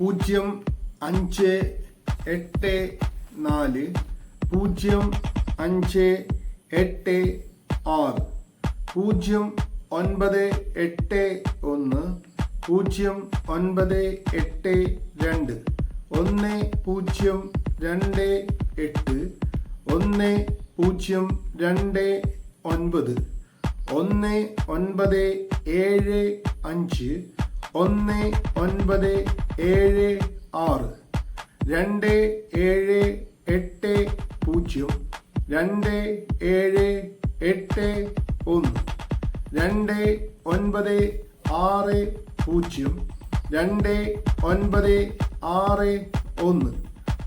പൂജ്യം അഞ്ച് എട്ട് നാല് പൂജ്യം അഞ്ച് എട്ട് ആറ് പൂജ്യം ഒൻപത് എട്ട് ഒന്ന് പൂജ്യം ഒൻപത് എട്ട് രണ്ട് ഒന്ന് പൂജ്യം രണ്ട് എട്ട് ഒന്ന് പൂജ്യം രണ്ട് ഒൻപത് ഒന്ന് ഒൻപത് ഏഴ് അഞ്ച് ഒന്ന് ഒൻപത് ഏഴ് ആറ്. രണ്ട് ഏഴ് എട്ട് പൂജ്യം. രണ്ട് ഏഴ് എട്ട് ഒന്ന്. രണ്ട് ഒൻപത് ആറ് പൂജ്യം. രണ്ട് ഒൻപത് ആറ് ഒന്ന്.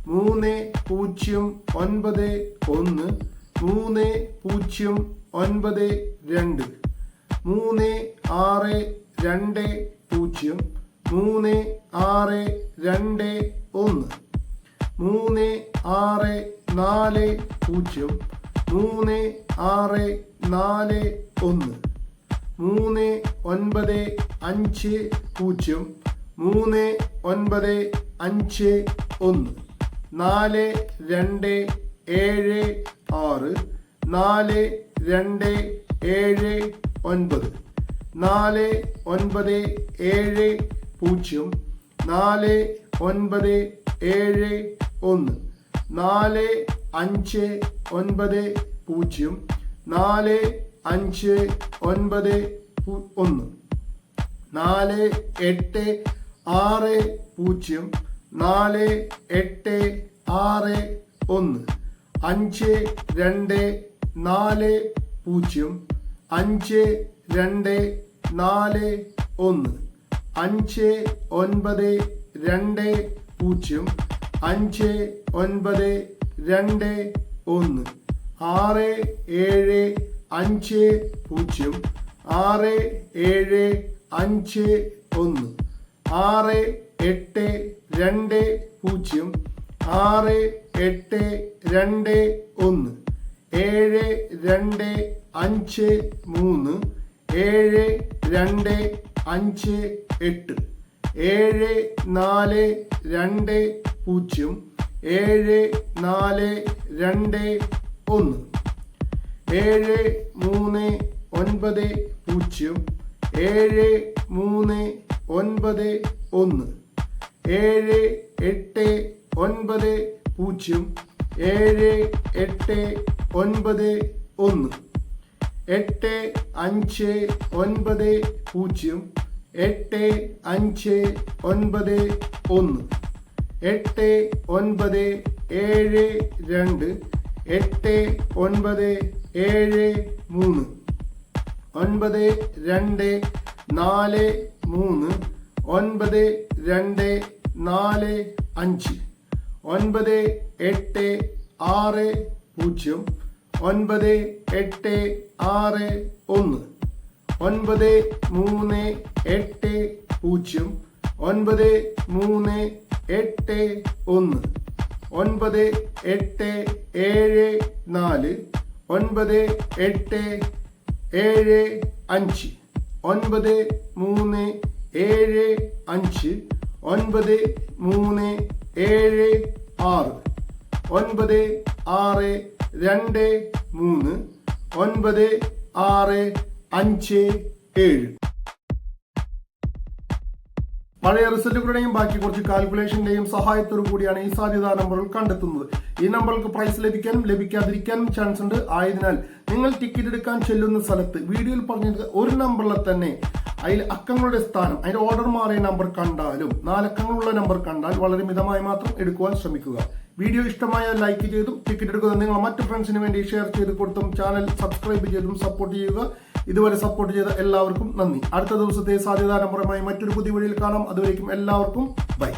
മൂന്ന് പൂജ്യം ഒൻപത് ഒന്ന്. മൂന്ന് പൂജ്യം ഒൻപത് രണ്ട്. മൂന്ന് ആറ് രണ്ട് പൂജ്യം മൂന്ന് ആറ് രണ്ട് ഒന്ന്. മൂന്ന് ആറ് നാല് പൂജ്യം മൂന്ന് ആറ് നാല് ഒന്ന്. മൂന്ന് ഒൻപത് അഞ്ച് പൂജ്യം മൂന്ന് ഒൻപത് അഞ്ച് ഒന്ന്. നാല് രണ്ട് ഏഴ് ആറ്. നാല് രണ്ട് ഏഴ് ഒൻപത്. നാല് ഒൻപത് ഏഴ് പൂജ്യം നാല് ഒൻപത് ഏഴ് ഒന്ന് നാല് അഞ്ച് ഒൻപത് പൂജ്യം നാല് അഞ്ച് ഒൻപത് ഒന്ന് നാല് എട്ട് ആറ് പൂജ്യം നാല് എട്ട് ആറ് ഒന്ന് അഞ്ച് രണ്ട് നാല് പൂജ്യം അഞ്ച് രണ്ട് നാല് ഒന്ന്. അഞ്ച് ഒൻപത് രണ്ട് പൂജ്യം. അഞ്ച് ഒൻപത് രണ്ട് ഒന്ന്. ആറ് ഏഴ് അഞ്ച് പൂജ്യം. ആറ് ഏഴ് അഞ്ച് ഒന്ന്. ആറ് എട്ട് രണ്ട് പൂജ്യം. ആറ് എട്ട് രണ്ട് ഒന്ന്. ഏഴ് രണ്ട് അഞ്ച് മൂന്ന്. ഏഴ് രണ്ട് അഞ്ച് എട്ട്. ഏഴ് നാല് രണ്ട് പൂജ്യം. ഏഴ് നാല് രണ്ട് ഒന്ന്. ഏഴ് മൂന്ന് ഒൻപത് പൂജ്യം. ഏഴ് മൂന്ന് ഒൻപത് ഒന്ന്. ഏഴ് എട്ട് ഒൻപത് പൂജ്യം. ഏഴ് എട്ട് ഒൻപത് ഒന്ന്. എട്ട് അഞ്ച് ഒൻപത് പൂജ്യം എട്ട് അഞ്ച് ഒൻപത് ഒന്ന് എട്ട് ഒൻപത് ഏഴ് രണ്ട് എട്ട് ഒൻപത് ഏഴ് മൂന്ന് ഒൻപത് രണ്ട് നാല് മൂന്ന് ഒൻപത് രണ്ട് നാല് അഞ്ച് ഒൻപത് എട്ട് ആറ് പൂജ്യം ഒൻപത് എട്ട് ആറ് ഒന്ന്. ഒൻപത് മൂന്ന് എട്ട് പൂജ്യം. ഒൻപത് മൂന്ന് എട്ട് ഒന്ന്. ഒൻപത് എട്ട് ഏഴ് നാല്. ഒൻപത് എട്ട് ഏഴ് അഞ്ച്. ഒൻപത് മൂന്ന് ഏഴ് അഞ്ച്. ഒൻപത് മൂന്ന് ഏഴ് ആറ്. ഒൻപത് ആറ് രണ്ട് മൂന്ന്. ഒൻപത് ആറ് അഞ്ച് ഏഴ്. പഴയ റിസൾട്ടുകളുടെയും ബാക്കി കുറച്ച് കാൽക്കുലേഷന്റെയും സഹായത്തോടു കൂടിയാണ് ഈ സാധ്യതാ നമ്പറുകൾ കണ്ടെത്തുന്നത്. ഈ നമ്പർക്ക് പ്രൈസ് ലഭിക്കാനും ലഭിക്കാതിരിക്കാനും ചാൻസ് ഉണ്ട്. ആയതിനാൽ നിങ്ങൾ ടിക്കറ്റ് എടുക്കാൻ ചെല്ലുന്ന സ്ഥലത്ത് വീഡിയോയിൽ പറഞ്ഞത് ഒരു നമ്പറിൽ തന്നെ അതിൽ അക്കങ്ങളുടെ സ്ഥാനം അതിന്റെ ഓർഡർ മാറിയ നമ്പർ കണ്ടാലും നാലക്കങ്ങളുള്ള നമ്പർ കണ്ടാൽ വളരെ മിതമായി മാത്രം എടുക്കുവാൻ ശ്രമിക്കുക. വീഡിയോ ഇഷ്ടമായാൽ ലൈക്ക് ചെയ്തും ടിക്കറ്റ് എടുക്കുന്ന നിങ്ങൾ മറ്റു ഫ്രണ്ട്സിന് വേണ്ടി ഷെയർ ചെയ്ത് കൊടുത്തും ചാനൽ സബ്സ്ക്രൈബ് ചെയ്തും സപ്പോർട്ട് ചെയ്യുക. ഇതുവരെ സപ്പോർട്ട് ചെയ്ത എല്ലാവർക്കും നന്ദി. അടുത്ത ദിവസത്തെ സാധ്യതാ മറ്റൊരു പുതിയ വഴിയിൽ കാണാം. അതുവരേക്കും എല്ലാവർക്കും ബൈ